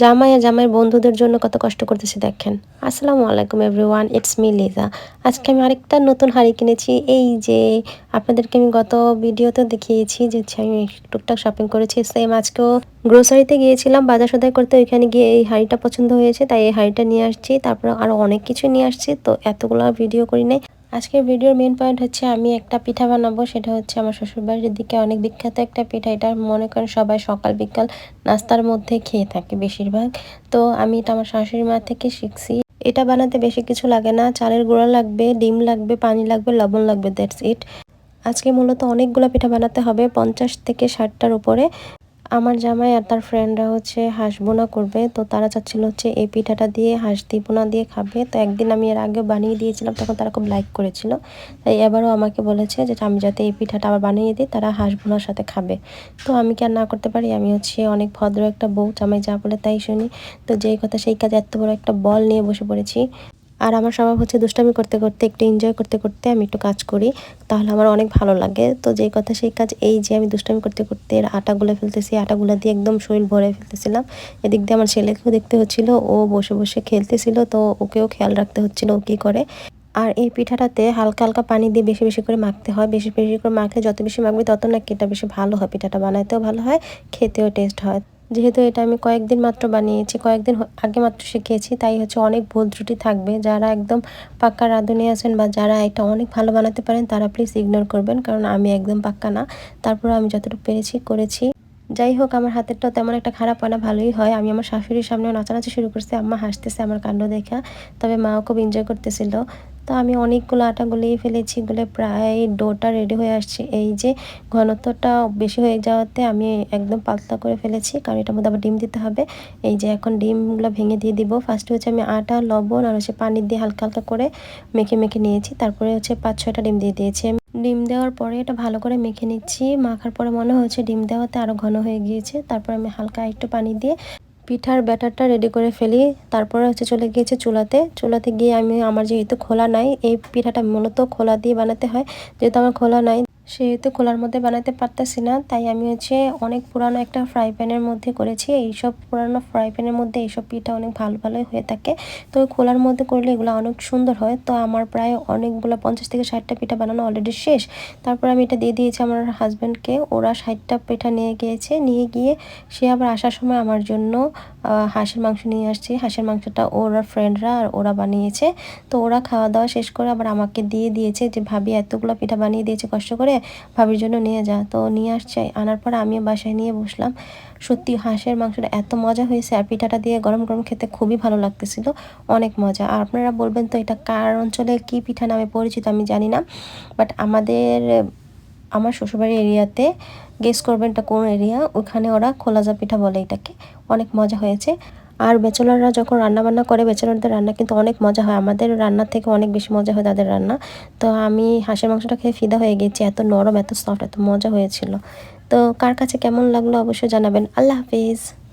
জামাই আর জামাইয়ের বন্ধুদের জন্য কত কষ্ট করতেছে দেখেন। আসসালামু আলাইকুম এভরিওয়ান ইটস মি লিজা আজকে আমি আরেকটা নতুন হাঁড়ি কিনেছি, এই যে আপনাদেরকে আমি গত ভিডিওতে দেখিয়েছি যে আমি টুকটাক শপিং করেছি সেম আজকেও গ্রোসারিতে গিয়েছিলাম, বাজার সদাই করতে ওইখানে গিয়ে এই হাঁড়িটা পছন্দ হয়েছে, তাই এই হাঁড়িটা নিয়ে আসছি, তারপর আরও অনেক কিছু নিয়ে আসছি, তো এতগুলো ভিডিও করি নাই। আজকের ভিডিওর মেন পয়েন্ট হচ্ছে আমি একটা পিঠা বানাবো, সেটা হচ্ছে আমার শ্বশুরবাড়ির দিকে অনেক বিখ্যাত একটা পিঠা। এটা মনে করেন সবাই সকাল বিকাল নাস্তার মধ্যে খেয়ে থাকে বেশিরভাগ। তো আমি এটা আমার শাশুড়ি মা থেকে শিখছি। এটা বানাতে বেশি কিছু লাগে না। চালের গুঁড়া লাগবে, ডিম লাগবে, পানি লাগবে, লবণ লাগবে দ্যাটস ইট আজকে মূলত অনেকগুলো পিঠা বানাতে হবে পঞ্চাশ থেকে ষাটটার উপরে। আমার জামাই আর তার ফ্রেন্ডরা হচ্ছে হাঁস বোনা করবে। তো তারা চাচ্ছিল হচ্ছে এই পিঠাটা দিয়ে হাঁস বোনা দিয়ে খাবে। তো একদিন আমি এর আগে বানিয়ে দিয়েছিলাম, তখন তারা খুব লাইক করেছিল। তাই এবারও আমাকে বলেছে যে আমি যাতে এই পিঠাটা আবার বানিয়ে দিই, তারা হাঁস বোনার সাথে খাবে। তো আমি কি আর না করতে পারি? আমি হচ্ছে অনেক ভদ্র একটা বউ, জামাই যা বলে তাই শুনি। তো যেই কথা, সেই কাজে এত বড় একটা বল নিয়ে বসে পড়েছি। আর আমার স্বভাব হচ্ছে দুষ্টামি করতে করতে, একটু এনজয় করতে করতে আমি একটু কাজ করি, তাহলে আমার অনেক ভালো লাগে। তো যেই কথা সেই কাজ, এই যে আমি দুষ্টামি করতে করতে আটাগুলো ফেলতেছি, আটাগুলো দিয়ে একদম শরীর ভরে ফেলতেছিলাম। এদিক দিয়ে আমার ছেলেকেও দেখতে হচ্ছিল, ও বসে বসে খেলতেছিল, তো ওকেও খেয়াল রাখতে হচ্ছিল ও কী করে। আর এই পিঠাটাতে হালকা হালকা পানি দিয়ে বেশি বেশি করে মাখতে হয়। বেশি বেশি করে মাখলে যত বেশি মাখবে তত নাকি এটা বেশি ভালো হয়, পিঠাটা বানাতেও ভালো হয়, খেতেও টেস্ট হয়। যেহেতু এটা আমি কয়েকদিন মাত্র বানিয়েছি, কয়েকদিন আগে মাত্র শিখেছি, তাই হচ্ছে অনেক ভুল ত্রুটি থাকবে। যারা একদম পাক্কা রাঁধুনি আছেন বা যারা এটা অনেক ভালো বানাতে পারেন, তারা প্লিজ ইগনোর করবেন, কারণ আমি একদম পাক্কা না। তারপর আমি যতটুকু পেরেছি, করেছি। যাই হোক, আমার হাতেরটাও তেমন একটা খারাপ হয় না, ভালোই হয়। আমি আমার শাশুড়ির সামনেও নাচানাচি শুরু করছি, আম্মা হাসতেছে আমার কাণ্ড দেখা, তবে মাও খুব এনজয় করতেছিল। তো আমি অনেকগুলো আটা গুলিয়ে ফেলেছি গুলে প্রায় ডোটা রেডি হয়ে আসছে। এই যে ঘনত্বটা বেশি হয়ে যাওয়াতে আমি একদম পাতলা করে ফেলেছি, কারণ এটার মধ্যে আবার ডিম দিতে হবে। এই যে এখন ডিমগুলো ভেঙে দিয়ে দিব। ফার্স্টে হচ্ছে আমি আটা, লবণ আর হচ্ছে পানি দিয়ে হালকা হালকা করে মেখে মেখে নিয়েছি। তারপরে হচ্ছে পাঁচ ছয়টা ডিম দিয়ে দিয়েছি ডিম দেওয়ার পরে এটা ভালো করে মেখে নিচ্ছি। মাখার পরে মনে হচ্ছে ডিম দেওয়াতে আরও ঘন হয়ে গিয়েছে। তারপর আমি হালকা একটু পানি দিয়ে পিঠার ব্যাটারটা রেডি করে ফেলি। তারপরে হচ্ছে চলে গিয়েছে চুলাতে। চুলাতে গিয়ে আমি, আমার যেহেতু খোলা নাই, এই পিঠাটা মূলত খোলা দিয়ে বানাতে হয়। যেহেতু আমার খোলা নাই সেহেতু খোলার মধ্যে বানাতে পারতেছি না, তাই আমি হচ্ছে অনেক পুরানো একটা ফ্রাই প্যানের মধ্যে করেছি। এইসব পুরানো ফ্রাই প্যানের মধ্যে এইসব পিঠা অনেক ভালো ভালোই হয়ে থাকে। তো খোলার মধ্যে করলে এগুলো অনেক সুন্দর হয়। তো আমার প্রায় অনেকগুলো পঞ্চাশ থেকে ষাটটা পিঠা বানানো অলরেডি শেষ। তারপর আমি এটা দিয়ে দিয়েছি আমার হাজব্যান্ডকে ওরা ষাটটা পিঠা নিয়ে গিয়েছে। নিয়ে গিয়ে সে আবার আসার সময় আমার জন্য হাঁসের মাংস নিয়ে আসছে। হাঁসের মাংসটা ওরা ফ্রেন্ডরা আর ওরা বানিয়েছে। তো ওরা খাওয়া দাওয়া শেষ করে আবার আমাকে দিয়ে দিয়েছে যে, ভাবি, এতগুলো পিঠা বানিয়ে দিয়েছে, কষ্ট করে ভাবির জন্য নিয়ে যা। তো নিয়ে আসছে, আনার পর আমিও বাসায় নিয়ে বসলাম। সত্যি হাঁসের মাংসটা এত মজা হয়েছে আর পিঠাটা দিয়ে গরম গরম খেতে খুবই ভালো লাগতেছিল। অনেক মজা। আর আপনারা বলবেন তো এটা কার অঞ্চলে কি পিঠা নামে পরিচিত আমি জানি না। বাট আমাদের, আমার শ্বশুরবাড়ির এরিয়াতে গেস করবেন এটা কোন এরিয়া? ওখানে ওরা খোলাজা পিঠা বলে এটাকে। অনেক মজা হয়েছে। আর বেচলাররা যখন রান্না বান্না করে বেচলারদের রান্না কিন্তু অনেক মজা হয়। আমাদের রান্নার থেকে অনেক বেশি মজা হয় তাদের রান্না। তো আমি হাঁসের মাংসটা খেয়ে ফিদা হয়ে গেছি। এত নরম, এত সফট এত মজা হয়েছিল। তো কার কাছে কেমন লাগল অবশ্যই জানাবেন। আল্লাহ হাফিজ।